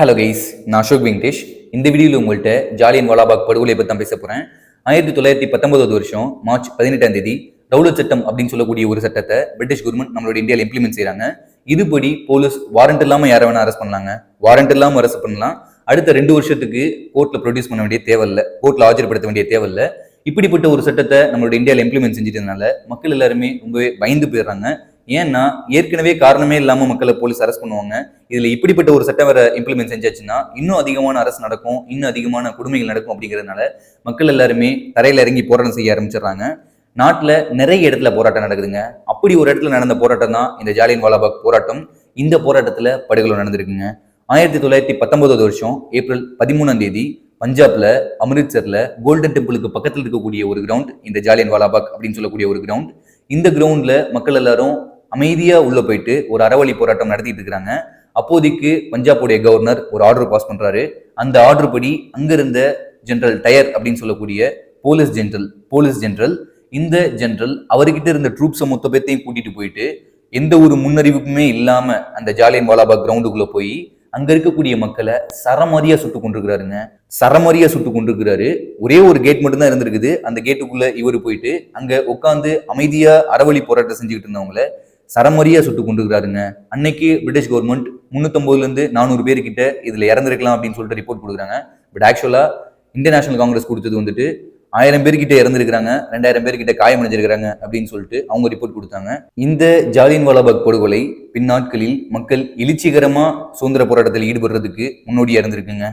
Hello guys நான் அசோக் வெங்கடேஷ். இந்த வீடியோவில் உங்கள்கிட்ட ஜாலியன் வாலாபாக் படுகொலை பற்றி தான் பேச போகிறேன் ஆயிரத்தி தொள்ளாயிரத்தி பத்தொன்பதாவது வருஷம் மார்ச் பதினெட்டாம் தேதி ரவுலட் சட்டம் அப்படின்னு சொல்லக்கூடிய ஒரு சட்டத்தை பிரிட்டிஷ் கவர்மெண்ட் நம்மளோட இந்தியாவில் இம்ப்ளிமெண்ட் செய்கிறாங்க இதுபடி போலீஸ் வாரண்ட் இல்லாமல் யாரை வேணால் அரெஸ்ட் பண்ணலாங்க. வாரண்ட் இல்லாமல் அரெஸ்ட் பண்ணலாம். அடுத்த ரெண்டு வருஷத்துக்கு கோர்ட்டில் ப்ரொடியூஸ் பண்ண வேண்டிய தேவையில்லை. கோர்ட்டில் ஆஜர்படுத்த வேண்டிய தேவையில்லை. இப்படிப்பட்ட ஒரு சட்டத்தை நம்மளோட இந்தியாவில் இம்ப்ளிமெண்ட் செஞ்சிட்டதுனால மக்கள் எல்லாருமே ரொம்பவே பயந்து போயிடுறாங்க. ஏன்னா ஏற்கனவே காரணமே இல்லாம மக்களை போலீஸ் அரெஸ்ட் பண்ணுவாங்க. இதுல இப்படிப்பட்ட ஒரு சட்டம் வேற இம்ப்ளிமெண்ட் செஞ்சாச்சுன்னா இன்னும் அதிகமான அரசு நடக்கும் இன்னும் அதிகமான கொடுமைகள் நடக்கும் அப்படிங்கிறதுனால மக்கள் எல்லாருமே தரையில இறங்கி போராட்டம் செய்ய ஆரம்பிச்சிடுறாங்க. நாட்டில் நிறைய இடத்துல போராட்டம் நடக்குதுங்க. அப்படி ஒரு இடத்துல நடந்த போராட்டம் தான் இந்த ஜாலியன் வாலாபாக் போராட்டம். இந்த போராட்டத்தில் படுகொலை நடந்திருக்குங்க. ஆயிரத்தி தொள்ளாயிரத்தி பத்தொன்பதாவது வருஷம் ஏப்ரல் பதிமூணாம் தேதி பஞ்சாப்ல அமிர்த்சர்ல கோல்டன் டெம்பிளுக்கு பக்கத்தில் இருக்கக்கூடிய ஒரு கிரவுண்ட் இந்த ஜாலியன் வாலாபாக் அப்படின்னு சொல்லக்கூடிய ஒரு கிரவுண்ட் இந்த கிரவுண்ட்ல மக்கள் எல்லாரும் அமைதியாக உள்ளே போயிட்டு ஒரு அறவழி போராட்டம் நடத்திட்டு இருக்கிறாங்க. அப்போதைக்கு பஞ்சாபுடைய கவர்னர் ஒரு ஆர்டர் பாஸ் பண்ணுறாரு அந்த ஆர்டர் படி அங்கிருந்த இருந்த டயர் அப்படின்னு சொல்லக்கூடிய போலீஸ் ஜென்ரல் போலீஸ் ஜென்ரல் இந்த ஜென்ரல் அவர்கிட்ட இருந்த ட்ரூப்ஸை மொத்த பேர்த்தையும் கூட்டிட்டு போயிட்டு எந்த ஒரு முன்னறிவிப்புமே இல்லாம அந்த ஜாலியன் வாலாபாக் கிரவுண்டுக்குள்ள போய் அங்க இருக்கக்கூடிய மக்களை சரமாரியா சுட்டு கொண்டிருக்கிறாருங்க. சரமாரியா சுட்டு கொண்டிருக்கிறாரு. ஒரே ஒரு கேட் மட்டும்தான் இருந்திருக்குது. அந்த கேட்டுக்குள்ள இவர் போயிட்டு அங்க உட்காந்து அமைதியா அறவழி போராட்டம் செஞ்சுக்கிட்டு இருந்தவங்கள சரமாரியா சுட்டு கொண்டுருக்காருங்க அன்னைக்கு பிரிட்டிஷ் கவர்மெண்ட் முன்னூத்தொன்பதுல இருந்து நானூறு பேர்கிட்ட கிட்ட இதுல அப்படின்னு சொல்லிட்டு ரிப்போர்ட் கொடுக்குறாங்க. பட் ஆக்சுவலா இந்தியன் நேஷனல் காங்கிரஸ் கொடுத்தது வந்துட்டு ஆயிரம் பேர்கிட்ட இறந்துருக்கிறாங்க ரெண்டாயிரம் பேர்கிட்ட காயமடைஞ்சிருக்கிறாங்க அப்படின்னு சொல்லிட்டு அவங்க ரிப்போர்ட் கொடுத்தாங்க. இந்த ஜாலியன் வாலாபாக் படுகொலை பின்னாட்களில் மக்கள் எழுச்சிகரமா சுதந்திர போராட்டத்தில் ஈடுபடுறதுக்கு முன்னோடியா இருந்திருக்குங்க